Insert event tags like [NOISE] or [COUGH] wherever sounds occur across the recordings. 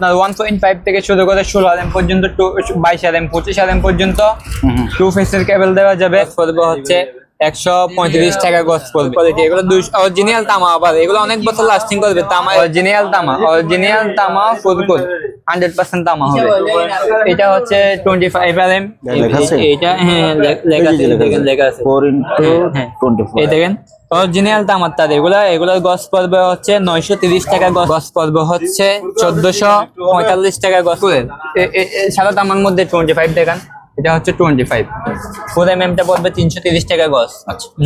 আপনার one point five থেকে শুরু করে ষোলো আর এম পর্যন্ত টু বাইশ আর এম পঁচিশ আর এম পর্যন্ত টু ফেসের কেবল দেওয়া যাবে। পড়বে হচ্ছে একশো পঁয়ত্রিশ টাকা গজ পড়বে এগুলো অরিজিনাল তামা আবার এগুলো অনেক বছর লাস্টিং করবে তামা অরিজিনাল তামা অরিজিনাল তামা ফুলকুল হান্ড্রেড পার্সেন্ট তামা হবে। এটা হচ্ছে টোয়েন্টি ফাইভ আর এম লেখা এটা হ্যাঁ লেখা আছে লেখা আছে। ফোর ইন্টু হ্যাঁ। টোয়েন্টি এই দেখেন অরিজিনাল তামার তার এগুলা এগুলোর গছ পর্ব হচ্ছে নয়শো তিরিশ টাকা গছ পড়বে হচ্ছে চোদ্দশো পঁয়তাল্লিশ টাকা গছ সাদা তামার মধ্যে টোয়েন্টি ফাইভ দেখান। এটা হচ্ছে টোয়েন্টি ফাইভ ফোর এম এমটা পড়বে তিনশো তিরিশ টাকা গছ।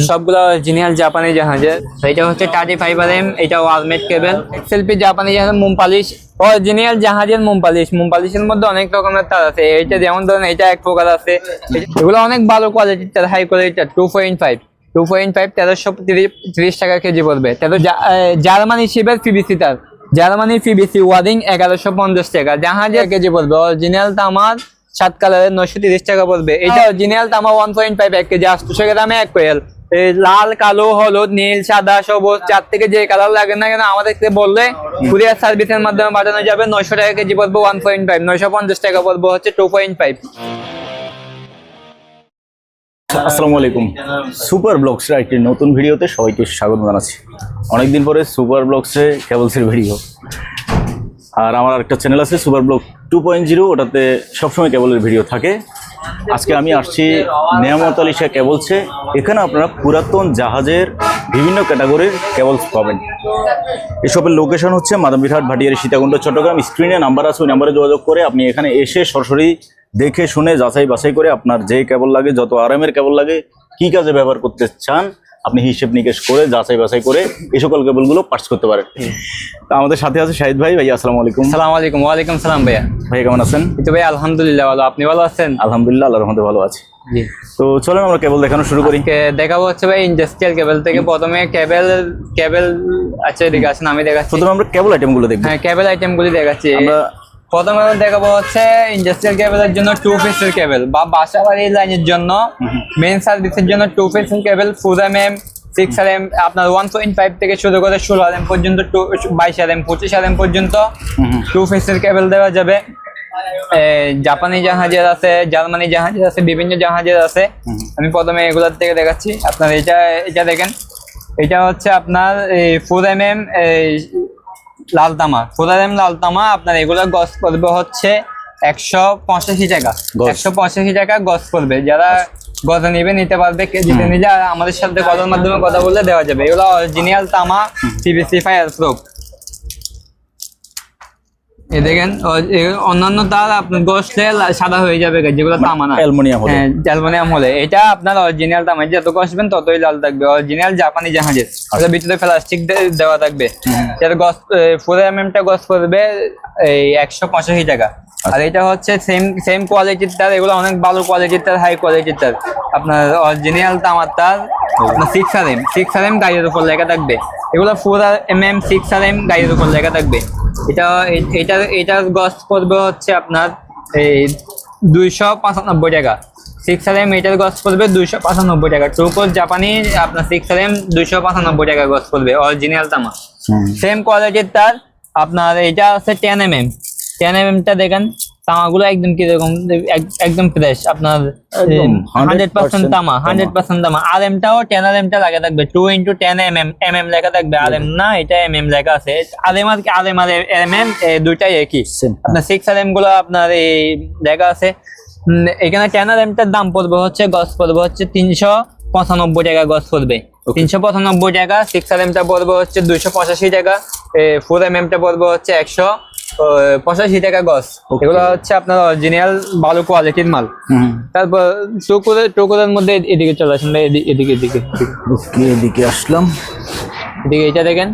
সবগুলো অরিজিনাল জাপানি জাহাজের এটা হচ্ছে থার্টি ফাইভ আর এম এটা ওয়ালমেট কেবেল সেলফি জাপানি জাহাজের মোম পালিশ। অরিজিনাল জাহাজের মোম পালিশ। মোম পালিশের মধ্যে অনেক রকমের তার আছে। এটা যেমন ধরেন এটা এক প্রকার আছে। এগুলো অনেক ভালো কোয়ালিটির তার হাই কোয়ালিটির two point five two point five তেরোশো তিরিশ টাকা কেজি পড়বে। তেরো জার্মানি শিবের পিবিসি তার। জার্মানি পিবিসি ওয়ারিং এগারোশো পঞ্চাশ টাকা। জাহাজের কেজি পড়বে। অরিজিনাল তামার সাত কালারের নশো তিরিশ টাকা পড়বে। এটা অরিজিনাল তামা ওয়ান পয়েন্ট ফাইভ এক কেজি আটশো গ্রামে এক কোয়েল। লাল কালো হলুদ নীল সাদা সবুজ চার থেকে যে কালার লাগে না কেন আমাদেরকে বললে কুরিয়ার সার্ভিসের মাধ্যমে পাঠানো যাবে। নয়শো টাকা কেজি পড়বে ওয়ান পয়েন্ট ফাইভ নয়শো পঞ্চাশ টাকা পড়বে হচ্ছে টু পয়েন্ট ফাইভ আসসালামু আলাইকুম। সুপার ব্লগসের একটি নতুন ভিডিওতে সবাইকে স্বাগত জানাচ্ছি। অনেকদিন পরে সুপার ব্লগসে কেবলসের ভিডিও আর আমার একটা চ্যানেল আছে super blog two point zero ওটাতে সবসময় কেবলের ভিডিও থাকে। আজকে আমি আসছি নিয়ামত আলিশা কেবলসে এখানে আপনারা পুরাতন জাহাজের বিভিন্ন ক্যাটাগরির কেবলস পাবেন। এসবের লোকেশন হচ্ছে মাদামবিরহাট ভাটিয়ারি, সীতাকুণ্ড, চট্টগ্রাম। স্ক্রিনে নাম্বার আছে, ওই নাম্বারে যোগাযোগ করে আপনি এখানে এসে সরাসরি দেখে শুনে যাচাই বাছাই করে আপনার যে কেবল লাগে যত আরামের কেবল লাগে কি কাজে ব্যবহার করতে চান আপনি হিসেব নিকেশ করে যাচাই বাছাই করে এই সকল কেবলগুলো পার্স করতে পারেন। তা আমাদের সাথে আছে শাহিদ ভাই। ভাই আসসালামু আলাইকুম। সালাম আলাইকুম। ওয়ালাইকুম সালাম ভাইয়া। ভাই কেমন আছেন? এই তো ভাই আলহামদুলিল্লাহ ভালো। আপনি ভালো আছেন? আলহামদুলিল্লাহ আল্লাহর রহমতে ভালো আছি। তো চলেন আমরা কেবল দেখানো শুরু করি। দেখাবো হচ্ছে ভাই ইন্ডাস্ট্রিয়াল কেবল থেকে প্রথমে কেবল কেবল আচ্ছা এদিকে আসেন আমি দেখাচ্ছি। প্রথমে আমরা কেবল আইটেমগুলো দেখব। হ্যাঁ কেবল আইটেম গুলি দেখাচ্ছি। আমরা প্রথমে আমি দেখাবো হচ্ছে ইন্ডাস্ট্রিয়াল কেবলের জন্য টু পিসের কেবল বা বাসা বাড়ির লাইনের জন্য মেন সার্ভিসের জন্য টু পিসের cable four M M six R M আপনার ওয়ান পয়েন্ট ফাইভ থেকে শুরু করে ষোলো আর এম পর্যন্ত টু বাইশ আর এম পঁচিশ আর এম পর্যন্ত টু পিসের কেবল দেওয়া যাবে। জাপানি জাহাজের আছে জার্মানি জাহাজের আছে বিভিন্ন জাহাজের আছে। আমি প্রথমে এগুলোর থেকে দেখাচ্ছি। আপনার এটা এটা দেখেন। এটা হচ্ছে আপনার ফোর এম এম লাল তামা। লালতামা এম লাল তামা? আপনার এগুলো গস পড়বে হচ্ছে একশো পঁচাশি টাকা। একশো পঁচাশি টাকা গস পড়বে। যারা গজা নিবে নিতে পারবে। নিলে আর আমাদের সাথে গজার মাধ্যমে কথা বললে দেওয়া যাবে। এগুলো অরিজিনাল তামা পিভিসি ফায়ার প্রুফ এই দেখেন অন্যান্য তার আপনার গোসলে সাদা হয়ে যাবে যেগুলো তামা না। অ্যালুমিনিয়াম হলে। হ্যাঁ অ্যালুমিনিয়াম হলে। এটা আপনার অরিজিনাল তামা যত ততই লাল থাকবে। অরিজিনাল জাপানি জাহাজের। ওটার ভিতরে প্লাস্টিক দেওয়া থাকবে। যার গস ফোর এম এম টা গস করবে এই একশো পঁচাশি টাকা। আর এটা হচ্ছে সেম সেম কোয়ালিটির তার এগুলো অনেক ভালো কোয়ালিটির তার হাই কোয়ালিটির তার। আপনার অরিজিনাল তামার তার six R M six R M গাড়ির উপর লেখা থাকবে। এগুলো four R M M six R M গাড়ির উপর লেখা থাকবে। এটা এটা এটার গস পড়বে হচ্ছে আপনার এই দুইশো পঁচানব্বই টাকা। সিক্স আর এম এটার গছ পড়বে দুইশো পঁচানব্বই টাকা। টুকোর জাপানি আপনার সিক্স আর এম দুইশো পঁচানব্বই টাকা গছ পড়বে অরিজিনাল তামা সেম কোয়ালিটির তার আপনার এটা আছে ten M M ten M টা দেখেন তামাগুলো একদম কীরকম এক- একদম ফ্রেশ আপনার হান্ড্রেড পার্সেন্ট 100% তামা হান্ড্রেড পার্সেন্ট তামা। আর এমটাও টেন আর এমটা লেখা থাকবে two into ten M M M M লেখা থাকবে। আর এম না এটা এম এম লেখা আছে। আর এম আর আর এম আর এম এম দুইটাই একই। আপনার সিক্স আর এমগুলো আপনার এই লেখা আছে। এখানে টেন আর এমটার দাম পড়বে হচ্ছে গছ পড়বে হচ্ছে তিনশো পঁচানব্বই টাকা গছ পড়বে। তিনশো পঁচানব্বই টাকা সিক্স আর এমটা পড়বে হচ্ছে দুইশো পঁচাশি টাকা ফোর এম এমটা পড়বে হচ্ছে একশো পঁচাশি টাকা গছ এগুলো হচ্ছে আপনার অরিজিনাল ভালো কোয়ালিটির মাল। তারপর টুকুরের টুকুরের মধ্যে এদিকে চলে আসেন এদিকে এদিকে এদিকে। আসলাম। এদিকে এটা দেখেন।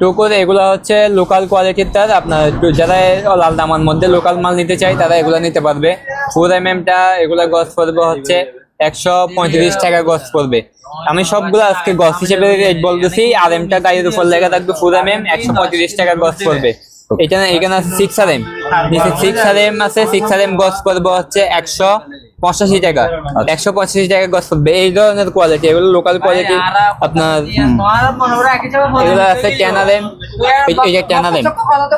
টুকুর এগুলো হচ্ছে লোকাল কোয়ালিটির তার। আপনার যারা লাল দামার মধ্যে লোকাল মাল নিতে চাই তারা এগুলো নিতে পারবে। ফোর এম এমটা এগুলো গছ পড়বে হচ্ছে একশো পঁয়ত্রিশ টাকা গছ পড়বে। আমি সবগুলো আজকে গছ হিসেবে রেট বলতেছি আর এমটা গাড়ির উপর লেখা থাকবে ফোর এম এম একশো পঁয়ত্রিশ টাকা গছ পড়বে। এখানে এখানে আছে six R M six R M আছে সিক্স আর এম গছ পড়বে হচ্ছে একশো পঁচাশি টাকা আচ্ছা। একশো পঁচাশি টাকা গছ পড়বে এই ধরনের কোয়ালিটি এগুলো লোকাল কোয়ালিটি আপনার এগুলো আছে ক্যানাডেন এই যে ক্যানাডেন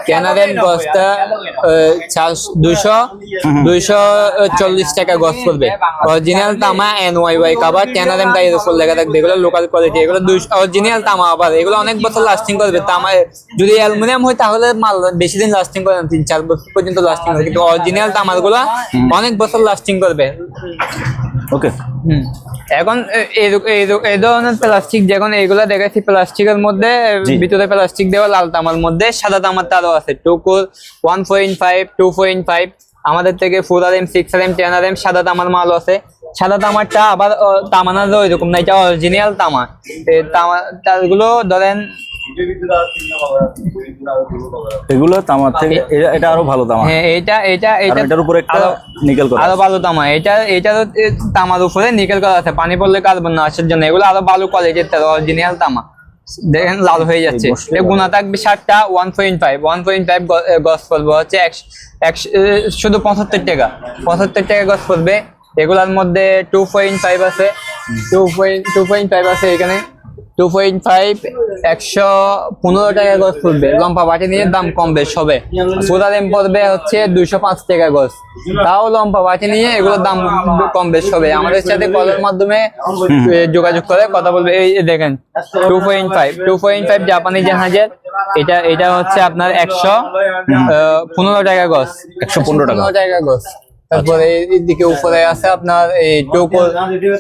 ক্যানাডেন গছটা দুইশো দুইশো চল্লিশ টাকা গছ পড়বে অরিজিনাল তামা এন ওয়াই ওয়াই কাবার ক্যানাডেন গাড়ির উপর লেখা থাকবে এগুলো লোকাল কোয়ালিটি এগুলো দুইশো অরিজিনাল তামা আবার এগুলো অনেক বছর লাস্টিং করবে। তামা যদি অ্যালুমিনিয়াম হয় তাহলে মাল বেশি দিন লাস্টিং করে না তিন চার বছর পর্যন্ত লাস্টিং করে কিন্তু অরিজিনাল তামারগুলা অনেক বছর লাস্টিং করবে। ওকে। এখন এই- ধরনের প্লাস্টিক যখন এইগুলা দেখাচ্ছি প্লাস্টিকের মধ্যে ভিতরে প্লাস্টিক দেওয়া লাল তামার মধ্যে সাদা তামার তারও আছে। টুকুর one point five two point five আমাদের থেকে four R M six R M ten R M সাদা তামার মাল আছে। সাদা তামারটা আবার তামানা ওইরকম না এটা অরিজিনাল তামা। এই তামা তারগুলো ধরেন এগুলো তামার থেকে এটা- আরও ভালো তামা হ্যাঁ এটা এটা আর এটা এটার উপরে একটা নিকেল করা আরও ভালো তামা এটা এটা তামার উপরে নিকেল করা আছে। পানি পড়লে কার্বন না আসার জন্য। এগুলো আরও ভালো কোয়ালিটির অরিজিনাল তামা দেখেন লাল হয়ে যাচ্ছে। গুণা থাকবে ষাটটা one point five one point five গছ পড়বে হচ্ছে শুধু পঁচাত্তর টাকা। পঁচাত্তর টাকা গছ পড়বে। এগুলার মধ্যে টু পয়েন্ট ফাইভ আছে। Two point two point five আছে এখানে। টু পয়েন্ট ফাইভ একশো পনেরো টাকা গছ পড়বে লম্বা বাটি নিয়ে দাম কম বেশ হবে। দাম পড়বে হচ্ছে দুইশো পাঁচ টাকা গছ তাও লম্বা বাটি নিয়ে এগুলোর দাম কম বেশ হবে। আমাদের সাথে কলের মাধ্যমে যোগাযোগ করে কথা বলবে। এই দেখেন two point five two point five জাপানি জাহাজের এটা এটা হচ্ছে আপনার একশো পনেরো টাকা গছ একশো পনেরো টাকা। পনেরো টাকা গছ তারপরে এইদিকে উপরে আছে আপনার এই টোকো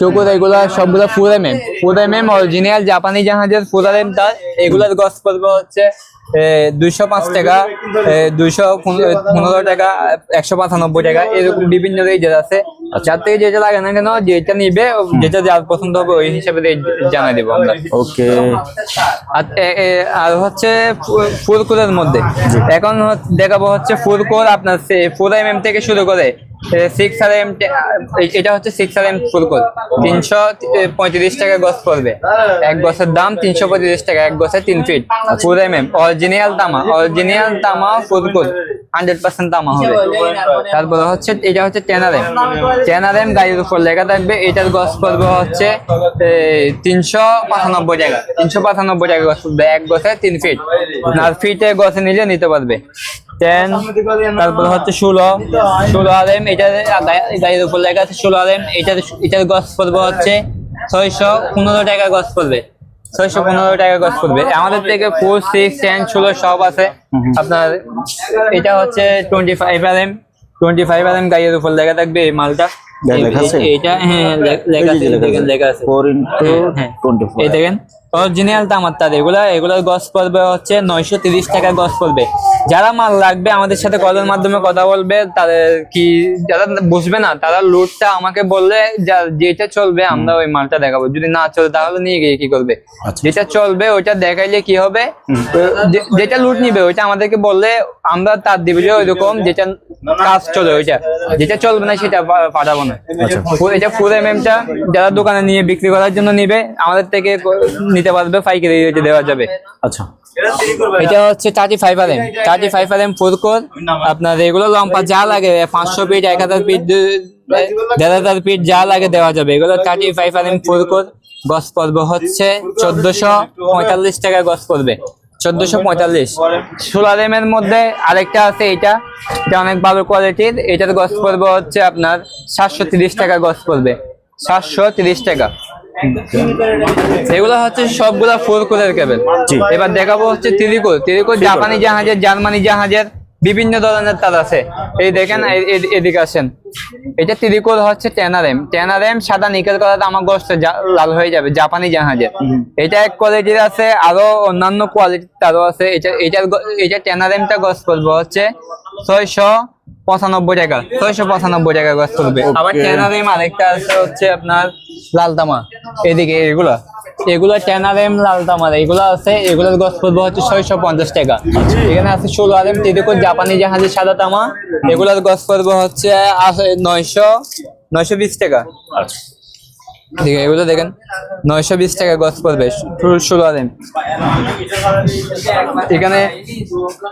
টোকো এগুলা সবগুলা full M M full M M original জাপানি জাহাজের ফুল এম তার এগুলার গছ পড়বে হচ্ছে দুইশো পাঁচ টাকা দুইশো পনেরো টাকা একশো পঁচানব্বই টাকা এরকম বিভিন্ন রেঞ্জের আছে। যার থেকে যেটা লাগে না কেন যেটা নিবে যেটা যার পছন্দ হবে ওই হিসাবে জানাই দেবো আমরা। ওকে। আর হচ্ছে ফু- ফুরকুরের মধ্যে। এখন দেখাবো হচ্ছে ফুরকুর আপনার ফোর এম এম থেকে শুরু করে সিক্স এম এটা হচ্ছে তিনশো পঁয়ত্রিশ টাকা গছ পড়বে। এক গছের দাম তিনশো পঁয়ত্রিশ টাকা, এক গছের তিন feet four M M original তামা অরিজিনাল তামা ফুরকুর হান্ড্রেড পার্সেন্ট তামা হবে। তারপরে হচ্ছে, এটা হচ্ছে টেনার এম টেনার এম গাড়ির উপর লেখা থাকবে, এটার গছ পড়বে হচ্ছে তিনশো পঁচানব্বই টাকা। তিনশো পঁচানব্বই টাকা গছ পড়বে, এক গছে তিন ফিট আর ফিটে গছে নিলে নিতে পারবে। টেন তারপর হচ্ছে ষোলো। ষোলো আর এম এটা গাড়ির উপর লেখা আছে ষোলো আর এম এটার এটার গছ পড়বে হচ্ছে ছয়শো পনেরো টাকা গছ পড়বে। ছয়শো পনেরো টাকা গছ পড়বে। আমাদের থেকে ফোর সিক্স টেন ষোলো সব আছে। আপনার এটা হচ্ছে twenty five R M twenty five R M গাড়ির উপর লেখা থাকবে এই মালটা। এটা হ্যাঁ লেখা আছে লেখা আছে। ইন্টু হ্যাঁ। এই দেখেন অরিজিনাল তামার তার এগুলা এগুলোর গছ পড়বে হচ্ছে নয়শো তিরিশ টাকা গছ পড়বে। যারা মাল লাগবে আমাদের সাথে কলের মাধ্যমে কথা বলবে তাদের কি যারা বুঝবে না তারা লুটটা আমাকে বললে যেটা চলবে আমরা ওই মালটা দেখাবো। যদি না চলে তাহলে নিয়ে গিয়ে কি করবে? আচ্ছা। যেটা চলবে ওইটা দেখাইলে কি হবে? যেটা লুট নিবে ওইটা আমাদেরকে বললে আমরা তার দিবে যে ওইরকম যেটা কাজ চলে ওইটা। যেটা চলবে না সেটা পাঠাবো না। আচ্ছা। এটা ফুল এম এমটা যারা দোকানে নিয়ে বিক্রি করার জন্য নিবে আমাদের থেকে নিতে পারবে পাইকারি রেটে দেওয়া যাবে। আচ্ছা। এটা হচ্ছে thirty five R M thirty five R M four core আপনার এগুলো লম্বা যা লাগে পাঁচশো পিট এক হাজার পিট দেড় হাজার পিট যা লাগে দেওয়া যাবে। এগুলো thirty five R M four core গছ পড়বে হচ্ছে চোদ্দশো পঁয়তাল্লিশ টাকা গছ পড়বে। চোদ্দশো পঁয়তাল্লিশ। সোলার এম এর মধ্যে আরেকটা আছে এটা এটা অনেক ভালো কোয়ালিটির এটার গছ পড়বে হচ্ছে আপনার সাতশো তিরিশ টাকা গছ পড়বে। সাতশো তিরিশ টাকা। এগুলো হচ্ছে সবগুলা ফোর কোলের কেবেল এবার দেখাবো হচ্ছে ত্রিকোল ত্রিকোল জাপানি জাহাজের জার্মানি জাহাজের। বিভিন্ন ধরনের তার আছে। এই দেখেন এদিকে আসেন। এটা তিরিকোল হচ্ছে টেনারেম। টেনারেম সাদা নিকেল করা আমার গোষ্ঠ লাল হয়ে যাবে জাপানি জাহাজের এটা এক কোয়ালিটির আছে আরও অন্যান্য কোয়ালিটির তারও আছে। এটা এটার এটা টেনারেমটা গছ করব হচ্ছে ছয়শো পঁচানব্বই টাকা। ছয়শো পঁচানব্বই টাকা গছ করবে। আবার. টেনারেম আরেকটা আছে হচ্ছে আপনার লালতামা এদিকে এগুলা। এগুলো টেনারেম লালতামার এগুলো আছে এগুলোর গছ পড়বে হচ্ছে ছয়শো পঞ্চাশ টাকা এখানে আছে ষোলো আর এম তিরিকো জাপানি জাহাজের সাদা তামা এগুলোর গছ পড়বে হচ্ছে নয়শো নয়শো বিশ টাকা আচ্ছা এদিকে এগুলো দেখেন নয়শো বিশ টাকা গজ পড়বে ষোলো আদেম এখানে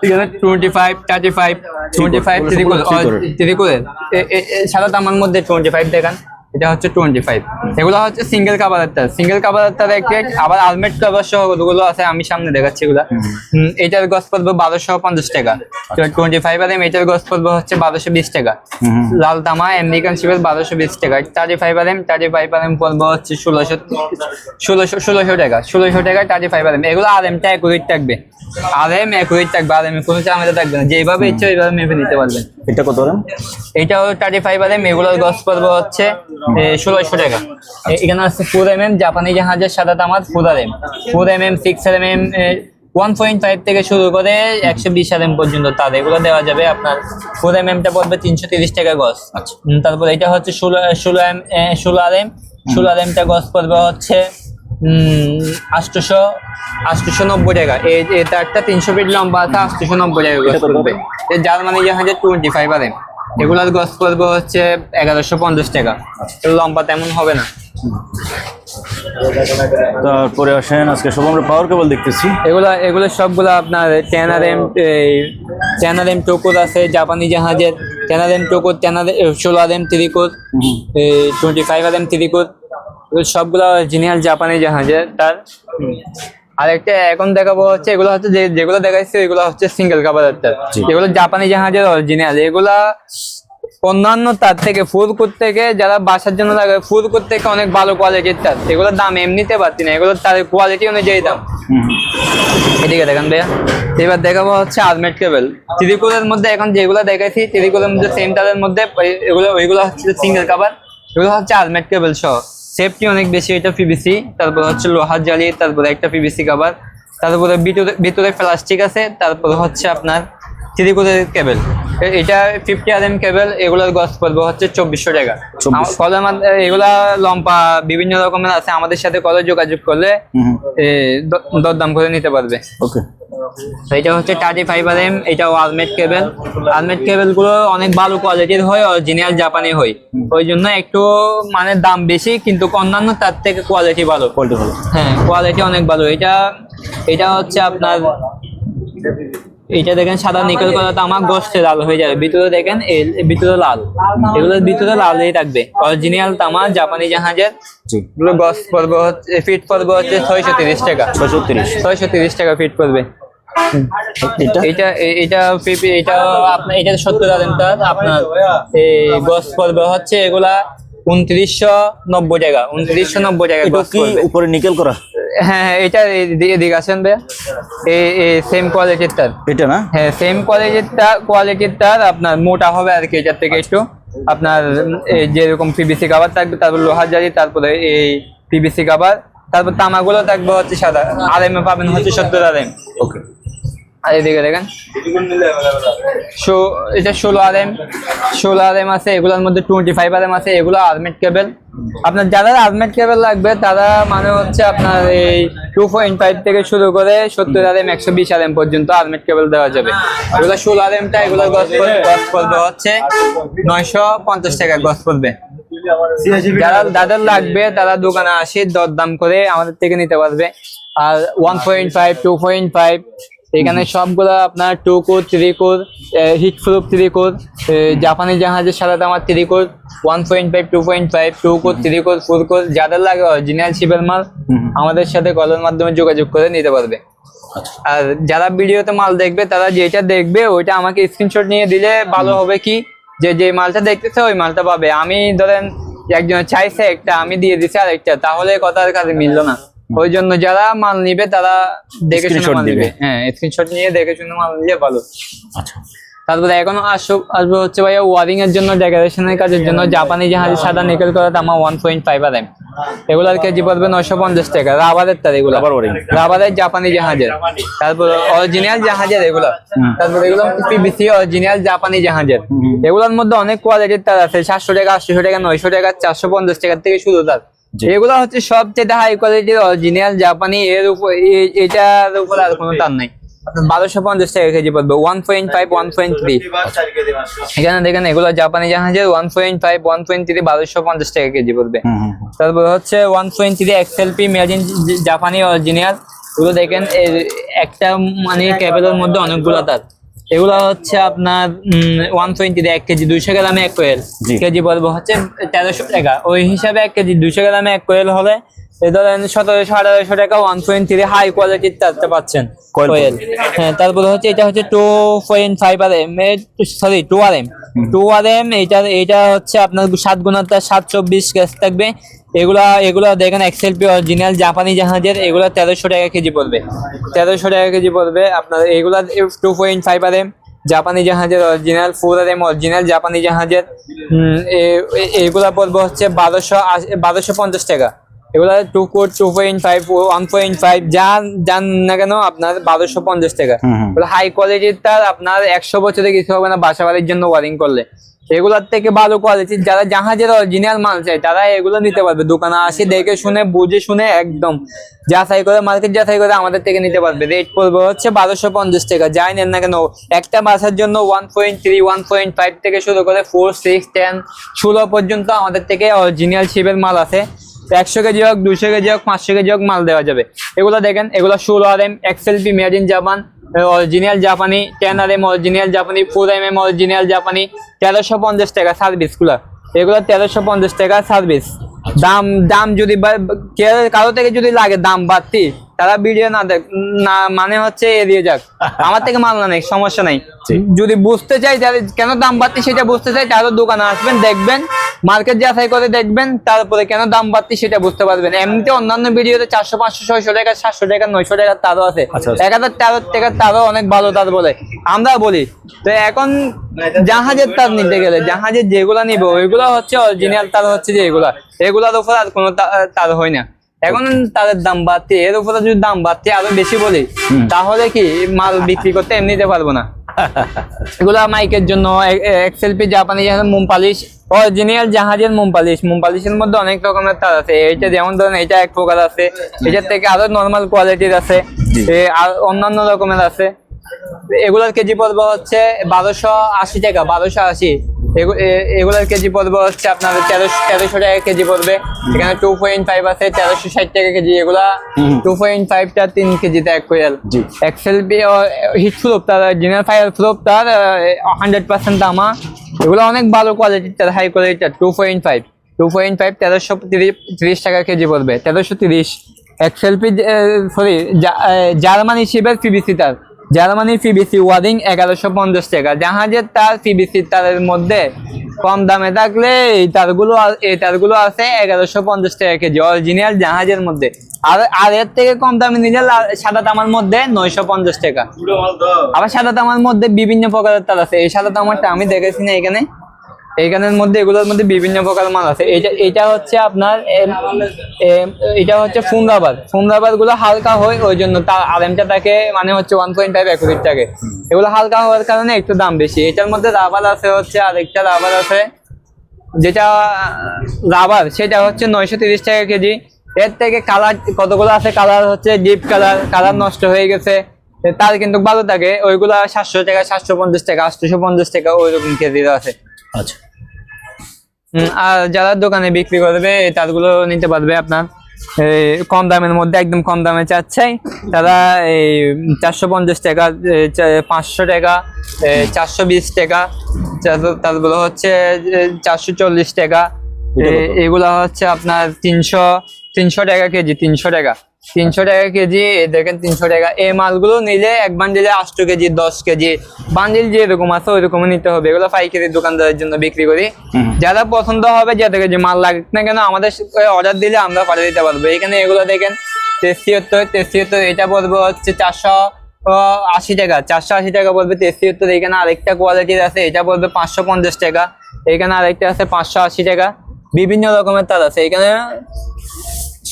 এখানে twenty five thirty five twenty five ত্রিকুল ত্রিকুলের সাদা তামার মধ্যে টোয়েন্টি ফাইভ দেখান এটা হচ্ছে টোয়েন্টি ফাইভ এগুলো হচ্ছে সিঙ্গেল কাভারের তার সিঙ্গেল কাভারের তার একটা আবার আলমেট কাভার সহ ওগুলো আছে আমি সামনে দেখাচ্ছি এগুলা। এটার গজ পড়বে বারোশো পঞ্চাশ টাকা। টোয়েন্টি ফাইভ আর এটার গজ পড়বে হচ্ছে বারোশো বিশ টাকা। লাল তামা আমেরিকান শিপের বারোশো বিশ টাকা। Thirty five R M thirty five R M পড়বে হচ্ছে ষোলোশো ষোলোশো ষোলোশো টাকা। ষোলোশো টাকা থার্টি ফাইভ আর এম এগুলো আর এমটা একুরেট থাকবে। আর এম একুরেট থাকবে আর এম কোনো চামেটা থাকবে না। যেভাবে ইচ্ছে ওইভাবে মেপে নিতে পারবেন এটা কত এটা হলো থার্টি ফাইভ আর এম এগুলোর গজ পড়বে হচ্ছে ষোলোশো টাকা। এখানে আছে ফোর এম এম জাপানি জাহাজের সাদা তামার four R M four M M six M M one point five থেকে শুরু করে একশো বিশ আর এম পর্যন্ত তার এগুলো দেওয়া যাবে আপনার ফোর এম এমটা পড়বে তিনশো তিরিশ টাকা গজ। উম, তারপর এটা হচ্ছে ষোলো ষোলো এম ষোলো আর এম ষোলো আর এমটা গজ পড়বে হচ্ছে আটশোশো আটশোশো নব্বই টাকা। এই তারটা তিনশো ফিট লম্বা আছে আটশোশো নব্বই টাকা গজ পড়বে। জার্মানি জাহাজের টোয়েন্টি ফাইভ আর এম এগুলার গজ পড়বে হচ্ছে এগারোশো পঞ্চাশ টাকা। তো লম্বা তেমন হবে না। তারপরে আসেন আজকে সব আমরা পাওয়ার কেবল দেখতেছি। এগুলা এগুলো সবগুলো আপনার টেনার এম টেনার এম টোকোর আছে জাপানি জাহাজের। টেনার এম টোকোর টেনার ষোলো আর এম ত্রিকোর টোয়েন্টি ফাইভ আর এম ত্রিকোর সবগুলো অরিজিনাল জাপানি জাহাজের তার। আর একটা এখন দেখাবো হচ্ছে এগুলো হচ্ছে যেগুলো দেখাইছে এগুলো হচ্ছে সিঙ্গেল কাভারের তার এগুলো জাপানি জাহাজের অরিজিনাল এগুলা অন্যান্য তার থেকে ফুলকুট থেকে যারা বাসার জন্য লাগে ফুলকুট থেকে অনেক ভালো কোয়ালিটির তার। এগুলোর দাম এমনিতে পাচ্ছি না। এগুলোর তার কোয়ালিটি অনুযায়ী দাম। এদিকে দেখেন ভাইয়া। এবার দেখাবো হচ্ছে আলমেট কেবল ত্রিকুলের মধ্যে এখন যেগুলো দেখাইছি ত্রিকুলের মধ্যে সেম তারের মধ্যে এগুলো ওইগুলো হচ্ছে সিঙ্গেল কাভার এগুলো হচ্ছে আলমেট কেবল সহ। সেফটি অনেক বেশি এটা পিভিসি তারপর হচ্ছে লোহার জালি তারপরে একটা পিভিসি কাভার তারপরে ভিতরে ভিতরে প্লাস্টিক আছে তারপর হচ্ছে আপনার ত্রিকুলের কেবেল এটা ফিফটি আর এম কেবেল এগুলোর গজ পড়বে হচ্ছে চব্বিশশো টাকা। 2400 কলের মাধ্যমে এগুলা লম্বা বিভিন্ন রকমের আছে আমাদের সাথে কলে যোগাযোগ করলে দরদাম করে নিতে পারবে। ওকে এটা হচ্ছে থার্টি ফাইভ আর এম এটা আলমেট কেবল আলমেট কেবলগুলো অনেক ভালো কোয়ালিটির হয় অরিজিনাল জাপানি হয়। ওই জন্য একটু মানে দাম বেশি কিন্তু অন্যান্য তার থেকে কোয়ালিটি ভালো। হ্যাঁ কোয়ালিটি অনেক ভালো। এটা এটা হচ্ছে আপনার এটা দেখেন সাদা নিকল করা তামাক গোষ্ঠে লাল হয়ে যাবে। ভিতরে দেখেন ভিতরে লাল। এগুলোর ভিতরে লালই থাকবে। অরিজিনাল তামা জাপানি জাহাজের। গস পড়বে হচ্ছে ফিট পড়বে হচ্ছে ছয়শো তিরিশ টাকা। ছয়শো তিরিশ। ছয়শো তিরিশ টাকা ফিট পড়বে। এটা? এটা এ- এটা আপনার এটা সত্তর হাজার আপনার এই গস পড়বে হচ্ছে এগুলা উনত্রিশশো নব্বই টাকা উনত্রিশশো নব্বই টাকা কি উপরে নিকেল করা? হ্যাঁ হ্যাঁ এটা এদিকে এদিকে আসেন ভাইয়া। সেম কোয়ালিটির তার। এটা না? হ্যাঁ সেম কোয়ালিটির তার কোয়ালিটির তার আপনার মোটা হবে আর কি এটার থেকে একটু। আপনার এই যেরকম পিবিসি কাভার থাকবে তারপর লোহার জালি তারপরে এই পিবিসি কাভার তারপর তামাগুলো থাকবে হচ্ছে সাদা। আর এম পাবেন হচ্ছে সত্তর আর এম ওকে আর এদিকে দেখেন। এটা ষোলো আর এম ষোলো আর এম আছে এগুলোর মধ্যে টোয়েন্টি ফাইভ আর এম আছে এগুলো আর্মেট কেবল। আপনার যারা আর্মেট কেবল লাগবে তারা মানে হচ্ছে আপনার এই টু পয়েন্ট ফাইভ থেকে শুরু করে সত্তর আর এম একশো বিশ আর এম পর্যন্ত আর্মেট কেবল দেওয়া যাবে। এগুলো ষোলো আর এমটা এগুলো গছ পড়বে হচ্ছে নয়শো পঞ্চাশ টাকা গছ পড়বে। যারা যাদের লাগবে তারা দোকানে আসে দরদাম করে আমাদের থেকে নিতে পারবে। আর one point five two point five এখানে সবগুলো আপনার two core three core heat proof three core জাপানি জাহাজের সাথে আমার three core one point five two point five two core three core four core যাদের লাগে অরিজিনাল শিপের মাল আমাদের সাথে কলের মাধ্যমে যোগাযোগ করে নিতে পারবে। আর যারা ভিডিওতে মাল দেখবে তারা যেটা দেখবে ওইটা আমাকে স্ক্রিনশট নিয়ে দিলে ভালো হবে কি? যে যে মালটা দেখতেছে ওই মালটা পাবে। আমি ধরেন একজন চাইছে একটা আমি দিয়ে দিছি আর একটা তাহলে কথার কাছে মিললো না। ওই জন্য যারা মাল নিবে তারা দেখে শুনে মাল নিবে। হ্যাঁ স্ক্রিনশট নিয়ে দেখে শুনে মাল নিলে ভালো। আচ্ছা। তারপরে এখন আসো আসবে হচ্ছে ভাইয়া ওয়ারিং এর জন্য ডেকোরেশনের কাজের জন্য জাপানি জাহাজের সাদা নিকেল করা তামা one point five R M এগুলার কেজি পড়বে নয়শো পঞ্চাশ টাকা রাবারের তার এগুলো। রাবারের জাপানি জাহাজের। তারপর অরিজিনাল জাহাজের এগুলো। তারপর এগুলো পিবিসি অরিজিনাল জাপানি জাহাজের। এগুলোর মধ্যে অনেক কোয়ালিটির তার আছে সাতশো টাকা আটশো টাকা নয়শো টাকা চারশো পঞ্চাশ টাকার থেকে শুরু তার। এগুলো হচ্ছে সবচেয়ে হাই কোয়ালিটির অরিজিনাল জাপানি এর উপর এটার উপর আর কোনো টান নাই। বারোশো পঞ্চাশ টাকা কেজি পড়বে one point five one point three এখানে দেখেন এগুলো জাপানি জাহাজের one point five one point three বারোশো পঞ্চাশ টাকা কেজি পড়বে। তারপর হচ্ছে ওয়ান মেজিন জাপানি অরিজিনাল এগুলো দেখেন একটা মানে ক্যাবেলের মধ্যে অনেকগুলো তার। এগুলো হচ্ছে আপনার ওয়ান টোয়েন্টি এক কেজি দুইশো গ্রামে এক কোয়েল। কেজি পড়বে হচ্ছে তেরোশো টাকা। ওই হিসাবে এক কেজি দুইশো গ্রামে এক কোয়েল হলে এই ধরেন সতেরোশো আঠারোশো টাকা ওয়ান টোয়েন্টি হাই কোয়ালিটির তারটা পাচ্ছেন কোয়েল হ্যাঁ তারপরে হচ্ছে এটা হচ্ছে two point five R M sorry two R M two R M এটা এটা হচ্ছে আপনার সাত গুণাত্মক সাত চব্বিশ গ্যাস থাকবে। এগুলা এগুলা দেখেন এক্সএলপি অরিজিনাল জাপানি জাহাজের এগুলো তেরোশো টাকা কেজি পড়বে। তেরোশো টাকা কেজি পড়বে আপনার এগুলা two point five R M জাপানি জাহাজের original four R M original জাপানি জাহাজের। এ- এ- এগুলা পড়বে হচ্ছে বারোশো বারোশো পঞ্চাশ টাকা। এগুলা two code two point five one point five যা যান না কেন আপনার বারোশো পঞ্চাশ টাকা। হাই কোয়ালিটির তার আপনার একশো বছরে কিছু হবে না বাসা বাড়ির জন্য ওয়ারিং করলে। এগুলার থেকে ভালো কোয়ালিটির যারা জাহাজের অরিজিনাল মাল চাই তারা এগুলো নিতে পারবে। দোকানে আসি দেখে শুনে বুঝে শুনে একদম যাচাই করে মার্কেট যাচাই করে আমাদের থেকে নিতে পারবে। রেট পড়বে হচ্ছে বারোশো পঞ্চাশ টাকা। যাই নেন না কেন একটা বাসার জন্য one point three one point five থেকে শুরু করে ফোর সিক্স টেন ষোলো পর্যন্ত আমাদের থেকে অরিজিনাল শিপের মাল আছে। একশো কেজি হোক দুশো কেজি হোক, পাঁচশো কেজি হোক মাল দেওয়া যাবে। এগুলো দেখেন, এগুলো ষোলো R M XLP made in Japan original জাপানি টেন আর এম অরিজিনাল জাপানি ফোর এম এম অরিজিনাল জাপানি তেরোশো পঞ্চাশ টাকা সার্ভিসগুলো এগুলো তেরোশো পঞ্চাশ টাকা সার্ভিস দাম দাম যদি কারও থেকে যদি লাগে, দাম বাড়তি তারা ভিডিও না দেখ না মানে হচ্ছে এড়িয়ে যাক। আমার থেকে মাল না নেই সমস্যা নাই। যদি বুঝতে চাই তাহলে কেন দাম বাড়তি সেটা বুঝতে চাই তাহলে দোকানে আসবেন দেখবেন মার্কেট যাচাই করে দেখবেন তারপরে কেন দাম বাড়তি সেটা বুঝতে পারবেন। এমনিতে অন্যান্য ভিডিওতে চারশো পাঁচশো ছয়শো টাকা সাতশো টাকা নয়শো টাকা তারও আছে। আচ্ছা, আচ্ছা। এক হাজার তেরো টাকা তারও অনেক ভালো তার বলে। আমরা বলি তো এখন জাহাজের তার নিতে গেলে জাহাজের যেগুলা নিবে ওইগুলো হচ্ছে অরিজিনাল তার হচ্ছে যে এগুলা। এগুলার উপর আর কোনো তার হয় না। এখন তাদের দাম বাড়তি এর উপরে যদি দাম বাড়তি আরও বেশি বলি তাহলে কি মাল বিক্রি করতে এমনিতে পারব না? [LAUGHS] এগুলা মাইকের জন্য এক্সএলপি জাপানি জাহাজের মোম পালিশ অরিজিনাল জাহাজের মোম পালিশ মোম পালিশের মধ্যে অনেক রকমের তার আছে। এটা যেমন ধরেন এটা এক প্রকার আছে এটার থেকে আরও নর্মাল কোয়ালিটির আছে এ, আর অন্যান্য রকমের আছে। এগুলার কেজি পড়বে হচ্ছে বারোশো আশি টাকা বারোশো আশি। এগুলার কেজি পড়বে হচ্ছে আপনার তেরোশো তেরোশো টাকা কেজি পড়বে। এখানে টু পয়েন্ট ফাইভ আছে তেরোশো ষাট টাকা কেজি এগুলা। টু পয়েন্ট ফাইভটা তিন কেজিতে এক কোয়াল। এক্সেল হিট প্রুফ তার জেনারেল ফায়ার প্রুফ তার হান্ড্রেড পার্সেন্ট দামা। এগুলো অনেক ভালো কোয়ালিটির তার হাই কোয়ালিটির two point five two point five তেরোশো তিরিশ টাকা কেজি পড়বে তেরোশো তিরিশ। এক্সএলপি সরি জার্মানি শিবের পিবিসি তার জার্মানি পিবিসি ওয়ারিং এগারোশো পঞ্চাশ টাকা। জাহাজের তার পিবিসি তারের মধ্যে কম দামে থাকলে এই তারগুলো এই তারগুলো আছে এগারোশো পঞ্চাশ টাকা কেজি অরিজিনাল জাহাজের মধ্যে। আর আর এর থেকে কম দামে নিলে সাদা তামার মধ্যে নয়শো পঞ্চাশ টাকা। আবার সাদা তামার মধ্যে বিভিন্ন প্রকারের তার আছে। এই সাদা তামারটা আমি দেখেছি না এখানে। এইখানের মধ্যে এগুলোর মধ্যে বিভিন্ন প্রকার মাল আছে। এটা এটা হচ্ছে আপনার এটা হচ্ছে ফুম রাবারগুলো হালকা হয় ওই জন্য তার আরএমটা থাকে মানে হচ্ছে ওয়ান পয়েন্ট ফাইভ একুরিট থাকে। এগুলো হালকা হওয়ার কারণে একটু দাম বেশি। এটার মধ্যে রাবার আছে হচ্ছে আরেকটা রাবার আছে, যেটা, রাবার, সেটা হচ্ছে নয়শো তিরিশ টাকা কেজি। এর থেকে কালার, কতগুলো আছে কালার হচ্ছে ডিপ কালার কালার নষ্ট হয়ে গেছে। তার কিন্তু ভালো থাকে। ওইগুলো সাতশো টাকা, সাতশো পঞ্চাশ টাকা আটশোশো পঞ্চাশ টাকা ওইরকম কেজির আছে। আচ্ছা। আর যারা দোকানে বিক্রি করবে এই তারগুলো নিতে পারবে আপনার। কম দামের মধ্যে একদম কম দামে চাচ্ছে তারা এই চারশো পঞ্চাশ টাকা পাঁচশো টাকা চারশো বিশ টাকা তারপর- হচ্ছে চারশো চল্লিশ টাকা? এগুলা হচ্ছে আপনার তিনশো তিনশো টাকা কেজি তিনশো টাকা। তিনশো টাকা কেজি দেখেন তিনশো টাকা। এই মালগুলো নিলে এক বান্ডিলে আটশো কেজি দশ কেজি। বান্ডিল যেরকম আছে ওইরকম নিতে হবে। এগুলো পাইকারি দোকানদারের জন্য বিক্রি করি। যারা পছন্দ হবে যাদের যে মাল লাগে না কেন আমাদের অর্ডার দিলে আমরা পাঠিয়ে দিতে পারব। এখানে এগুলো দেখেন তেসিয়ত্তর তেসিয়ত্তর এটা পড়বে হচ্ছে চারশো আশি টাকা। চারশো আশি টাকা পড়বে তেসিয়ত্তর এখানে আরেকটা কোয়ালিটির আছে এটা পড়বে পাঁচশো পঞ্চাশ টাকা। এখানে আরেকটা আছে পাঁচশো আশি টাকা। বিভিন্ন রকমের তার আছে। এখানে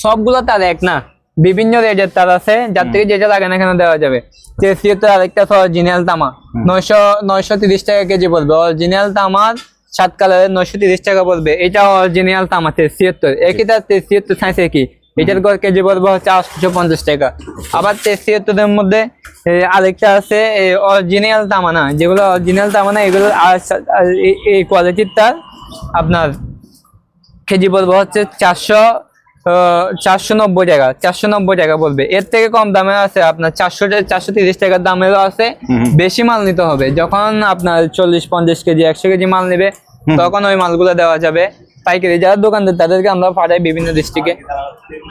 সবগুলো তার এক না। বিভিন্ন রেটের তার আছে যার থেকে যেটা লাগে না কেন দেওয়া যাবে। তেসিয়ত্তর আরেকটা আছে অরিজিনাল তামা নয়শো নয়শো তিরিশ টাকা কেজি পড়বে। অরিজিনাল তামার সাত কালারের নয়শো তিরিশ টাকা পড়বে। এটা অরিজিনাল তামা তেসিয়ত্তর একই তার তেসিয়ত্তর সাইজ একই। এটার গড় কেজি পড়বে হচ্ছে আটশো পঞ্চাশ টাকা। আবার তেসিয়ত্তরের মধ্যে আরেকটা আছে অরিজিনাল তামা না যেগুলো অরিজিনাল তামা না এগুলো এই কোয়ালিটির তার আপনার কেজি পড়বে হচ্ছে চারশো চারশো নব্বই টাকা চারশো নব্বই টাকা বলবে। এর থেকে কম দামে আছে আপনার চারশো চারশো তিরিশ টাকার দামেরও আছে। বেশি মাল নিতে হবে। যখন আপনার চল্লিশ পঞ্চাশ কেজি একশো কেজি মাল নেবে তখন ওই মালগুলো দেওয়া যাবে। পাইকারি যারা দোকানদার তাদেরকে আমরা পাঠাই বিভিন্ন ডিস্ট্রিক্টে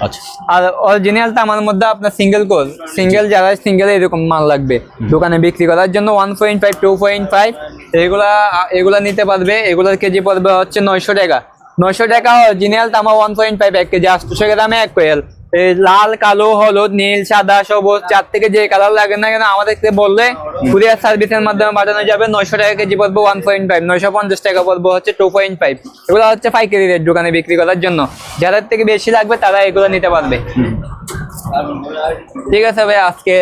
আচ্ছা। আর অরিজিনাল তামার মধ্যে আপনার সিঙ্গেল কোর সিঙ্গেল যারা সিঙ্গেল এরকম মাল লাগবে। দোকানে বিক্রি করার জন্য one point five two point five এগুলা এগুলা নিতে পারবে। এগুলোর কেজি পড়বে হচ্ছে নয়শো টাকা। নয়শো টাকা অরিজিনাল তামা ওয়ান পয়েন্ট ফাইভ এক কেজি আটশো গ্রামে এক কোয়েল লাল কালো হলুদ নীল সাদা সবুজ চার থেকে যে কালার লাগে না কেন আমাদেরকে বললে কুরিয়ার সার্ভিসের মাধ্যমে পাঠানো যাবে। নয়শো টাকা কেজি পড়বে ওয়ান পয়েন্ট ফাইভ নয়শো পঞ্চাশ টাকা পড়বে হচ্ছে টু পয়েন্ট ফাইভ এগুলো হচ্ছে পাইকারি রেট দোকানে বিক্রি করার জন্য। যাদের থেকে বেশি লাগবে তারা এগুলো নিতে পারবে। ঠিক আছে ভাই আজকে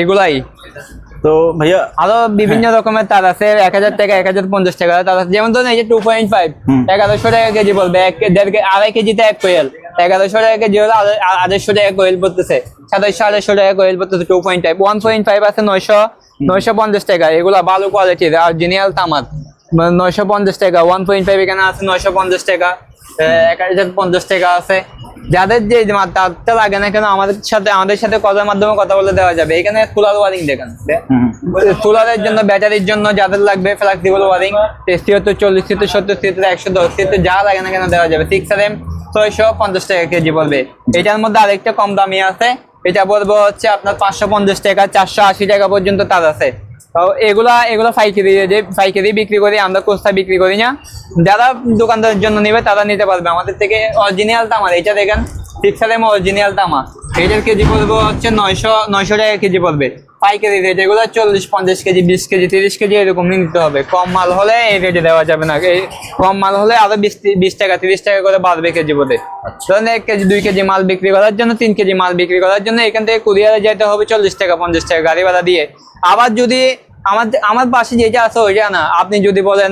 এগুলাই তো ভাইয়া আরও বিভিন্ন রকমের তার আছে এক হাজার টাকা এক হাজার পঞ্চাশ টাকা। তার আছে যেমন ধরুন এই যে টু পয়েন্ট ফাইভ এগারোশো টাকা কেজি বলবে এক দেড় আড়াই কেজিতে এক কোয়েল। এগারোশো টাকা কেজি হলে আড়াইশো টাকা কোয়েল পড়তেছে। সাতাইশো আড়াইশো টাকা কোয়েল পড়তেছে two point five one point five আছে নয়শো নয়শো পঞ্চাশ টাকা। এগুলো ভালো কোয়ালিটির অরিজিনাল তামার। মানে নয়শো পঞ্চাশ টাকা ওয়ান পয়েন্ট ফাইভ এখানে আছে নয়শো পঞ্চাশ টাকা। এক হাজার পঞ্চাশ টাকা আছে। যাদের যে মা- তারটা লাগে না কেন আমাদের সাথে আমাদের সাথে কলের মাধ্যমে কথা বলে দেওয়া যাবে। এখানে কুলার ওয়ারিং দেখেন। হুম। সোলারের জন্য ব্যাটারির জন্য যাদের লাগবে ফ্লেক্সিবল ওয়ারিং তিয়াত্তর চল্লিশ তিয়াত্তর সত্তর তিয়াত্তর একশো দশ তিয়াত্তর যা লাগে না কেন দেওয়া যাবে। সিক্স আর এম ছয়শো পঞ্চাশ টাকা কেজি পড়বে। এটার মধ্যে আরেকটা কম দামি আছে। এটা বলব হচ্ছে আপনার পাঁচশো পঞ্চাশ টাকা চারশো আশি টাকা পর্যন্ত তার আছে। তো এগুলা এগুলো পাইকারি যে পাইকারি বিক্রি করি আমরা কোস্তা বিক্রি করি না। যারা দোকানদারের জন্য নেবে তারা নিতে পারবে। আমাদের থেকে অরিজিনাল তামা এটা দেখেন সিক্স আর এম অরিজিনাল তামা এটার কেজি পড়বে হচ্ছে নয়শো নয়শো টাকা কেজি পড়বে। পাইকারি রেট এগুলো চল্লিশ পঞ্চাশ কেজি বিশ কেজি তিরিশ কেজি এরকম নিতে হবে। কম মাল হলে এই রেটে দেওয়া যাবে না। এই কম মাল হলে আরও বিশ বিশ টাকা তিরিশ টাকা করে বাড়বে কেজি বোধে ধরেন এক কেজি দুই কেজি মাল বিক্রি করার জন্য তিন কেজি মাল বিক্রি করার জন্য এখান থেকে কুরিয়ারে যেতে হবে চল্লিশ টাকা পঞ্চাশ টাকা গাড়ি ভাড়া দিয়ে। আবার যদি আমার আমার পাশে যেটা আছে ওইটা না। আপনি যদি বলেন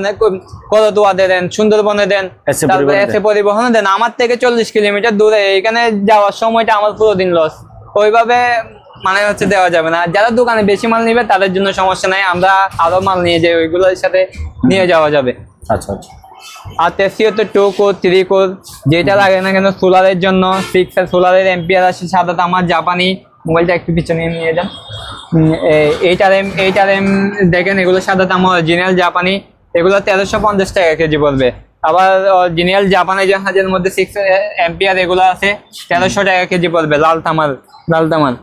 করতোয়াতে দেন সুন্দরবনে দেন এসে তারপরে পরিবহনে এসে পরিবহনে দেন আমার থেকে চল্লিশ কিলোমিটার দূরে এখানে যাওয়ার সময়টা আমার পুরো দিন লস ওইভাবে মানে হচ্ছে দেওয়া যাবে না। যারা দোকানে বেশি মাল নিবে তাদের জন্য সমস্যা নাই। আমরা আরও মাল নিয়ে যাই ওইগুলোর সাথে নিয়ে যাওয়া যাবে। আচ্ছা আচ্ছা। আর তেসিও তো টু কোর থ্রি কোর যেটা লাগে না কেন সোলারের জন্য সিক্স সোলারের এম্পিয়ার আছে সাদা তামার জাপানি। মোবাইলটা একটু পিছনে নিয়ে যান। Eight R M eight R M দেখেন, এগুলো সাদা তামা অরিজিনাল জাপানি। এগুলো তেরোশো পঞ্চাশ টাকা কেজি পড়বে। আবার অরিজিনাল জাপানি জাহাজের মধ্যে সিক্স এম্পিয়ার এগুলো আছে, তেরোশো টাকা কেজি পড়বে, লাল তামার লাল তামার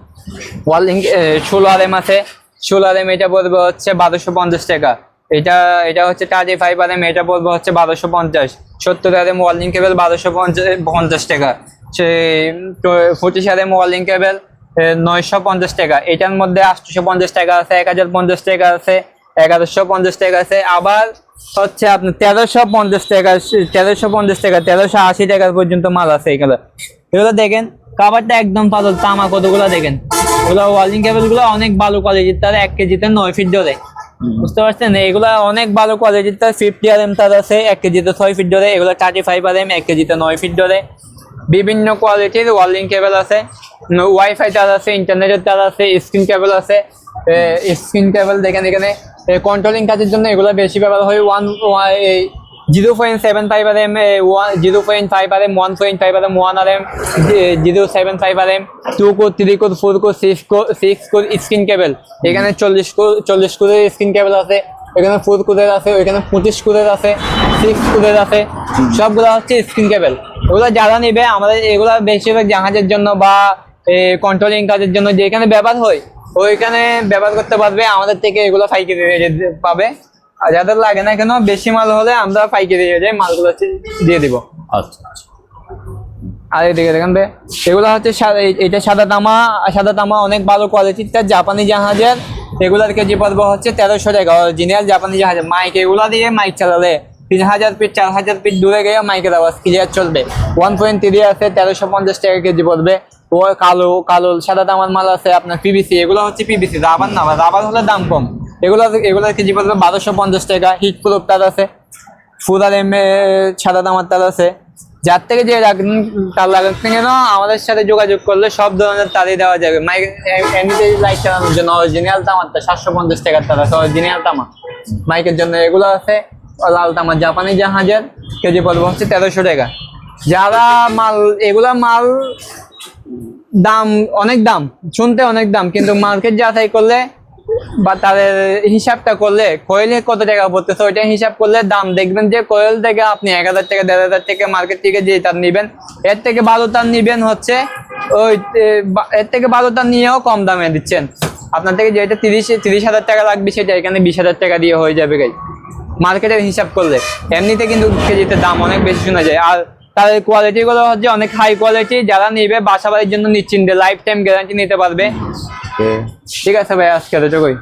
ওয়ালিং ষোলো আর এম আছে, ষোলো আর এম এটা পড়বে হচ্ছে বারোশো পঞ্চাশ টাকা। এটা এটা হচ্ছে টাজি ফাইভ আর এম এটা পড়বে হচ্ছে বারোশো পঞ্চাশ। সত্তর আর এম ওয়ার্লিং কেবল বারোশো পঞ্চাশ পঞ্চাশ টাকা। সে পঁচিশ আর এম ওয়ার্লিং কেবল নয়শো পঞ্চাশ টাকা। এটার মধ্যে আটশোশো পঞ্চাশ টাকা আছে এক হাজার পঞ্চাশ টাকা আছে এগারোশো পঞ্চাশ টাকা আছে। আবার হচ্ছে আপনার তেরোশো পঞ্চাশ টাকা তেরোশো পঞ্চাশ টাকা তেরোশো আশি টাকা পর্যন্ত মাল আছে এগুলো। এগুলো দেখেন কাবারটা একদম পাতল তামা কতগুলো দেখেন। এগুলো ওয়ার্লিং কেবলগুলো অনেক ভালো কোয়ালিটির তার এক কেজিতে নয় ফিট ধরে। বুঝতে পারছেন? এগুলা অনেক ভালো কোয়ালিটির তার ফিফটি আর এম তার আছে এক কেজিতে ছয় ফিট ধরে। এগুলো থার্টি ফাইভ আর এম এক কেজিতে নয় ফিট ধরে। বিভিন্ন কোয়ালিটির ওয়ার্লিং কেবল আছে ওয়াইফাই তার আছে ইন্টারনেটের তার আছে স্ক্রিন কেবল আছে স্ক্রিন কেবল দেখেন এখানে কন্ট্রোলিং কাজের জন্য এগুলো বেশি ব্যবহার হয় ওয়ান এই zero point seven five R M one zero point five R M one point five R M one R M zero seven five R M two core three core four core six core six core screen cable এখানে চল্লিশ core চল্লিশ কোরের screen কেবল আছে। এখানে four কোরের আছে ওইখানে পঁচিশ কোরের আছে সিক্স কোরের আছে সবগুলো হচ্ছে স্ক্রিন কেবল ওগুলো যারা নেবে আমাদের এগুলো বেশিরভাগ জাহাজের জন্য বা কন্ট্রোলিং কাজের জন্য যেখানে ব্যবহার হয় ওইখানে ব্যবহার করতে পারবে আমাদের থেকে এগুলো পাইকারি রেটে পাবে। আর যাদের লাগে না কেন বেশি মাল হলে আমরা পাইকারি রেটে মালগুলো হচ্ছে দিয়ে দিব। আচ্ছা আচ্ছা। আর এদিকে দেখেন এগুলো হচ্ছে এটা সাদা তামা সাদা তামা অনেক ভালো কোয়ালিটির জাপানি জাহাজের এগুলার কেজি পড়বে হচ্ছে তেরোশো টাকা। অরিজিনাল জাপানি জাহাজের মাইক এগুলা দিয়ে মাইক চালালে তিন হাজার ফিট চার হাজার ফিট দূরে গিয়ে মাইকের আওয়াজ ক্লিয়ার চলবে। ওয়ান পয়েন্ট থ্রি আছে, তেরোশো পঞ্চাশ টাকা কেজি পড়বে। ও কালো কালো, সাদা দামার মাল আছে, আপনার পিবিসি এগুলো হচ্ছে পিবিসি রাবার না রাবার হলে দাম কম। এগুলো, এগুলোর কেজি পড়বে বারোশো পঞ্চাশ টাকা। হিট প্রুফ তার আছে। ফুদার এম সাদা দামার তার আছে। যার থেকে যে তার লাগান আমাদের সাথে যোগাযোগ করলে সব ধরনের তারই দেওয়া যাবে। লাইট চালানোর জন্য অরিজিনাল তামারটা সাতশো পঞ্চাশ টাকার তার অরিজিনাল তামা মাইকের জন্য এগুলো আছে, লাল তামার জাপানি জাহাজের কেজি পড়বে হচ্ছে তেরোশো টাকা। যারা মাল, এগুলা মাল দাম অনেক দাম, শুনতে অনেক দাম, কিন্তু মার্কেট যাচাই করলে বা তাদের হিসাবটা করলে কোয়েলে কত টাকা পড়তেছে ওইটা হিসাব করলে দাম দেখবেন যে কোয়েল থেকে আপনি এক হাজার টাকা দেড় হাজার টাকা মার্কেট থেকে যে তার নিবেন, এর থেকে বারো তার নিবেন হচ্ছে ওই এর থেকে বারো তার নিয়েও কম দামে দিচ্ছেন। আপনার থেকে যেটা তিরিশ তিরিশ হাজার টাকা লাগবে সেটা এখানে বিশ হাজার টাকা দিয়ে হয়ে যাবে গাই মার্কেটের হিসাব করলে, এমনিতে কিন্তু কেজিতে দাম অনেক বেশি শোনা যায়। আর তার কোয়ালিটিগুলো হচ্ছে অনেক হাই কোয়ালিটি যারা নিবে বাসা বাড়ির জন্য নিশ্চিন্তে লাইফ টাইম গ্যারান্টি নিতে পারবে। ঠিক আছে ভাই আজকে এতটুকুই।